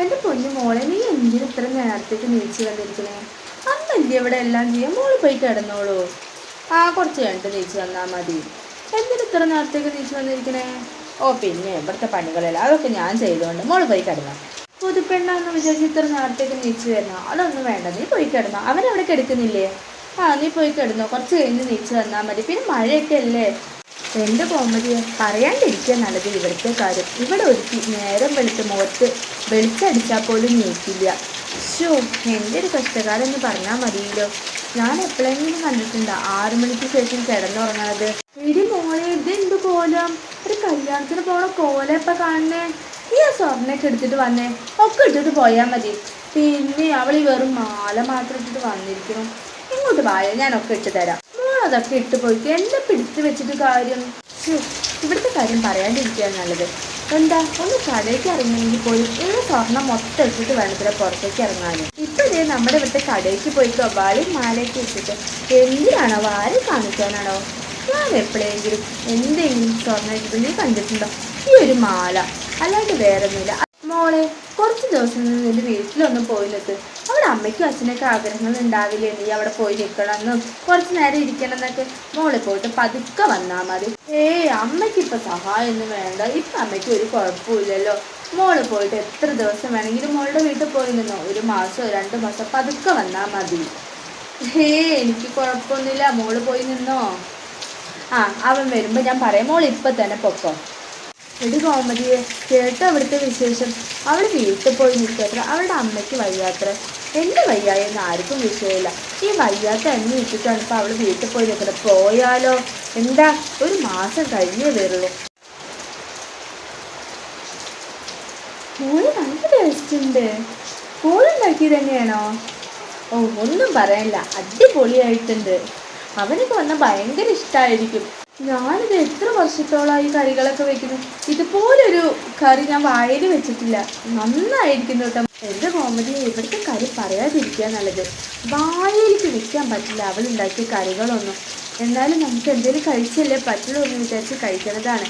എന്റെ പൊന്നു മോളെ നീ എന്തിനു ഇത്ര നേരത്തേക്ക് നീച്ചു വന്നിരിക്കണേ? അന്നല്ലേ ഇവിടെ എല്ലാം ചെയ്യാം? മോൾ പോയി കിടന്നോളൂ. ആ കുറച്ച് കഴിഞ്ഞിട്ട് നീച്ചു വന്നാൽ മതി. എന്തിനു ഇത്ര നേരത്തേക്ക് നീച്ചു വന്നിരിക്കണേ? ഓ പിന്നെ ഇവിടുത്തെ പണികളെല്ലാം അതൊക്കെ ഞാൻ ചെയ്തുകൊണ്ട് മോൾ പോയി കിടന്നോ. പുതുപ്പെണ്ണാന്ന് വിചാരിച്ച് ഇത്ര നേരത്തേക്ക് നീച്ചു വരണോ? അതൊന്നും വേണ്ട നീ പോയി കിടന്നോ. അവനവിടെ കിടക്കുന്നില്ലേ? ആ നീ പോയി കിടന്നോ. കുറച്ച് കഴിഞ്ഞ് നീച്ചു വന്നാൽ മതി. പിന്നെ മഴയൊക്കെ അല്ലേ? എന്റെ കോമഡിയെ പറയാണ്ടിരിക്കുക നല്ലത് ഇവിടുത്തെ കാര്യം. ഇവിടെ ഒരുക്കി നേരം വെളുത്ത് മുഖത്ത് വെളിച്ചടിച്ചാൽ പോലും നീക്കില്ല. ഷോ എന്റെ ഒരു കഷ്ടകാലം പറഞ്ഞാൽ മതിയല്ലോ. ഞാൻ എപ്പോഴെങ്കിലും കണ്ടിട്ടുണ്ട്? ആറു മണിക്ക് ശേഷം കിടന്നുറങ്ങണത്. ഇടി മോളെ ഇതെന്ത് കോലം? ഒരു കല്യാണത്തിന് പോണ കോലം ഇപ്പം കാണണേ ഈ ആ സ്വർണൊക്കെ എടുത്തിട്ട് വന്നേ. ഒക്കെ ഇട്ടിട്ട് പോയാൽ മതി. പിന്നെ അവൾ ഈ വെറും മാല മാത്രം ഇട്ടിട്ട് വന്നിരിക്കണം ഇങ്ങോട്ട് വായ ഞാനൊക്കെ ഇട്ട് തരാം. അതൊക്കെ ഇട്ട് പോയിട്ട് എന്നെ പിടിച്ച് വെച്ചിട്ട് കാര്യം. ഇവിടുത്തെ കാര്യം പറയാണ്ടിരിക്കുക നല്ലത്. എന്താ? ഒന്ന് കടയിലേക്ക് ഇറങ്ങണമെങ്കിൽ പോലും ഈ സ്വർണം മൊത്തം ഇട്ടിട്ട് വേണത്തില്ല പുറത്തേക്ക് ഇറങ്ങാൻ. ഇപ്പോഴേ നമ്മുടെ ഇവിടുത്തെ കടയിലേക്ക് പോയിട്ടോ വാലും മാലയൊക്കെ വെച്ചിട്ട് എന്തിനാണോ വാൽ കാണിക്കാനാണോ? ഞാൻ എപ്പോഴെങ്കിലും എന്തെങ്കിലും സ്വർണം ഇട്ടിട്ട് നീ കണ്ടിട്ടുണ്ടോ? ഈ ഒരു മാല. അല്ലാണ്ട് വേറെ ഒന്നുമില്ല മോളെ കുറച്ച് ദിവസം നിന്ന് നിന്റെ വീട്ടിലൊന്നും പോയില്ലത് അവിടെ അമ്മയ്ക്കും അച്ഛനൊക്കെ ആഗ്രഹങ്ങൾ ഉണ്ടാവില്ലേ? നീ അവിടെ പോയി നിൽക്കണമെന്നും കുറച്ച് നേരം ഇരിക്കണം എന്നൊക്കെ മോളെ പോയിട്ട് പതുക്കെ വന്നാൽ മതി. ഏയ് അമ്മയ്ക്ക് ഇപ്പം സഹായം ഒന്നും വേണ്ട. ഇപ്പം അമ്മയ്ക്ക് ഒരു കുഴപ്പമില്ലല്ലോ മോൾ പോയിട്ട് എത്ര ദിവസം വേണമെങ്കിലും മോളുടെ വീട്ടിൽ പോയി നിന്നോ. ഒരു മാസമോ രണ്ട് മാസം പതുക്കെ വന്നാൽ മതി. ഹേ എനിക്ക് കുഴപ്പമൊന്നുമില്ല. മോൾ പോയി നിന്നോ. ആ അവൻ വരുമ്പോൾ ഞാൻ പറയാം. മോൾ ഇപ്പം തന്നെ പൊക്കോ. എടി കോമതിയെ കേട്ടോ അവിടുത്തെ വിശേഷം. അവൾ വീട്ടിൽ പോയി നിൽക്കത്ര അവളുടെ അമ്മയ്ക്ക് വയ്യാത്ര എന്റെ വയ്യായെന്ന് ആർക്കും വിഷയമില്ല. ഈ വയ്യാത്ത എന്നെ ഇട്ടിട്ടാണ് ഇപ്പോൾ അവൾ വീട്ടിൽ പോയി നിൽക്കുന്നത് പോയാലോ? എന്താ? ഒരു മാസം കഴിഞ്ഞേ വരുള്ളൂ. മോൾ നല്ല ടേസ്റ്റ് ഉണ്ട്. മോളുണ്ടാക്കി തന്നെയാണോ ഓ ഒന്നും പറയാനില്ല അടിപൊളിയായിട്ടുണ്ട്. അവനൊക്കെ വന്നാൽ ഭയങ്കര ഇഷ്ടമായിരിക്കും ഞാനിത് എത്ര വർഷത്തോളമായി കറികളൊക്കെ വെക്കുന്നു? ഇതുപോലൊരു കറി ഞാൻ വായിൽ വെച്ചിട്ടില്ല. നന്നായിരിക്കുന്നു കേട്ടോ. എന്റെ കോമഡി ഇവിടുത്തെ കറി പറയാതിരിക്കുക നല്ലത്. വായിലേക്ക് വെക്കാൻ പറ്റില്ല അവൾ ഉണ്ടാക്കിയ കറികളൊന്നും. എന്നാലും നമുക്ക് എന്തെങ്കിലും കഴിച്ചല്ലേ പറ്റുള്ളൂ എന്ന് വിചാരിച്ച് കഴിക്കുന്നതാണ്.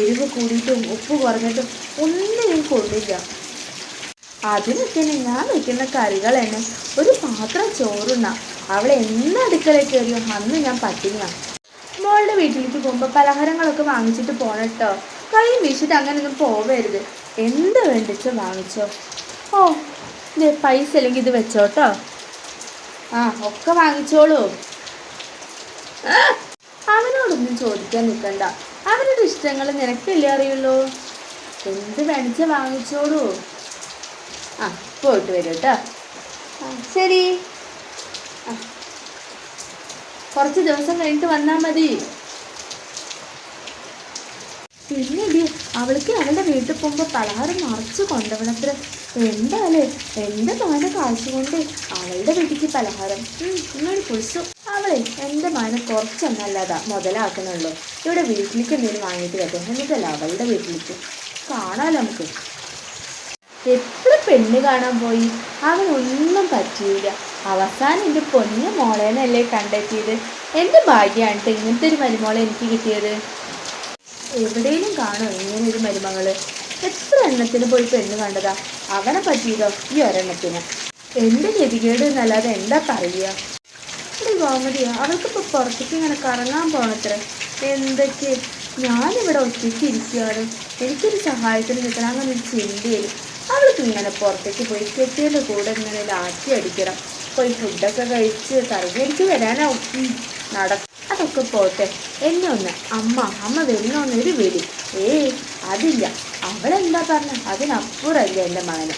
എരിവ് കൂടിയിട്ടും ഉപ്പ് കുറഞ്ഞിട്ടും ഒന്നിനും കൊള്ളില്ല. അതിനൊക്കെ ഞാൻ വെക്കുന്ന കറികൾ തന്നെ. ഒരു പാത്രം ചോറുണ്ണ. അവളെ എന്ന് അടുക്കളയിൽ കയറിയോ? അന്ന് ഞാൻ പട്ടിണിയാണ് മോളുടെ വീട്ടിലേക്ക് പോകുമ്പോൾ പലഹാരങ്ങളൊക്കെ വാങ്ങിച്ചിട്ട് പോണട്ടോ. കൈ വീശിട്ട് അങ്ങനെയൊന്നും പോവരുത്. എന്ത് വേണ്ടിച്ചോ വാങ്ങിച്ചോ? ഓ ഇത് പൈസ അല്ലെങ്കിൽ ഇത് വെച്ചോട്ടോ. ആ ഒക്കെ വാങ്ങിച്ചോളൂ. അവനോടൊന്നും ചോദിക്കാൻ നിൽക്കണ്ട അവരുടെ ഇഷ്ടങ്ങൾ നിനക്കല്ലേ അറിയുള്ളൂ? എന്ത് വേണിച്ച വാങ്ങിച്ചോളൂ? ആ പോയിട്ട് വരും കേട്ടോ ശരി. കുറച്ച് ദിവസം കഴിഞ്ഞിട്ട് വന്നാൽ മതി. പിന്നെ ഇടി അവൾക്ക് അവളുടെ വീട്ടിൽ പോകുമ്പോൾ പലഹാരം നിറച്ച് കൊണ്ടുപോകണത്ര എന്താലേ എന്റെ മാന കാശ് കൊണ്ട് അവളുടെ വീട്ടിലേക്ക് പലഹാരം. ഇങ്ങോട്ട് കുളിച്ചു. അവളെ എന്റെ മാന കുറച്ചൊന്നല്ലാതാ മുതലാക്കുന്നുള്ളൂ. ഇവിടെ വീട്ടിലേക്ക് എന്തെങ്കിലും വാങ്ങിയിട്ട് വരും. എന്നിട്ടല്ല അവളുടെ വീട്ടിലേക്ക്? കാണാമല്ലോ നമുക്ക്. എത്ര പെണ്ണ് കാണാൻ പോയി? അവനൊന്നും പറ്റിയില്ല. അവസാനം എന്റെ പൊന്നു മോളേനല്ലേ കണ്ടെത്തിയത്? എന്റെ ഭാഗ്യമാണ് ഇങ്ങനത്തെ ഒരു മരുമോളെ എനിക്ക് കിട്ടിയത്? എവിടെയും കാണും ഇങ്ങനെ ഒരു മരുമകൾ? എത്ര എണ്ണത്തിന് പോയി പെണ്ണ് കണ്ടതാ? അവനെ പറ്റിയതോ ഈ ഒരെണ്ണത്തിന്. എന്റെ ഗതികേട് എന്നല്ലാതെ എന്താ പറയുക? ഒരു കോമഡിയാ അവൾക്കിപ്പോൾ പുറത്തേക്ക് ഇങ്ങനെ കറങ്ങാൻ പോണത്ര. എന്തൊക്കെ? ഞാനിവിടെ ഒറ്റയ്ക്ക് ഇരിക്കുകയാണ് എനിക്കൊരു സഹായത്തിന് നിൽക്കണം. അങ്ങനെ അവൾക്ക് ഇങ്ങനെ പുറത്തേക്ക് പോയി കെട്ടിയുടെ കൂടെ ഇങ്ങനെ ലാറ്റി അടിക്കണം. പോയി ഫുഡൊക്കെ കഴിച്ച് കറങ്ങിയടിച്ച് വരാനാവും. നട അതൊക്കെ പോട്ടെ. എന്നെ ഒന്ന് അമ്മ അമ്മ വരുന്നോന്ന് ഒരു വിളി. ഏയ് അതില്ല. അവളെന്താ പറഞ്ഞ? അതിനപ്പുറല്ല എന്റെ മകന്.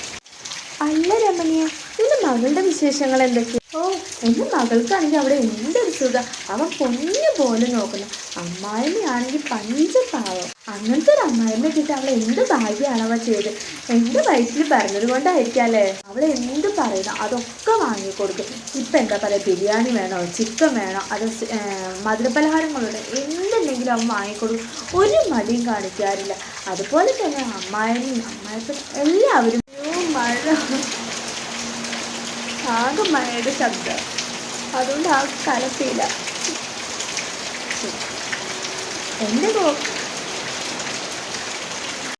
അല്ല രമണിയ നിന്റെ മകളുടെ വിശേഷങ്ങൾ എന്തൊക്കെയാ? ഓ എന്റെ മകൾക്കാണെങ്കിൽ അവിടെ എന്തൊരു സുഖം. അവൻ പൊന്നു പോലെ നോക്കുന്നു. അമ്മായിമ്മയാണെങ്കിൽ പഞ്ചപാവം. അങ്ങനത്തെ ഒരു അമ്മായിമ്മ കിട്ടി അവൾ എന്ത് ഭാഗ്യമാണ് അവ ചെയ്ത്. എന്റെ വയസ്സിൽ പറഞ്ഞത് കൊണ്ടായിരിക്കാം അല്ലേ അവൾ എന്ത് പറയുന്നു അതൊക്കെ വാങ്ങിക്കൊടുക്കും. ഇപ്പം എന്താ പറയുക ബിരിയാണി വേണോ ചിക്കൻ വേണോ അത് മധുരപലഹാരങ്ങളുണ്ട്? എന്തുണ്ടെങ്കിലും അവൻ വാങ്ങിക്കൊടുക്കും. ഒരു മടിയും കാണിക്കാറില്ല. അതുപോലെ തന്നെ അമ്മായിനും അമ്മായിക്കും എല്ലാവരും. മഴ. ആകെ മഴയുടെ ശബ്ദം. അതുകൊണ്ട് ആ കലപ്പില്ല എന്റെ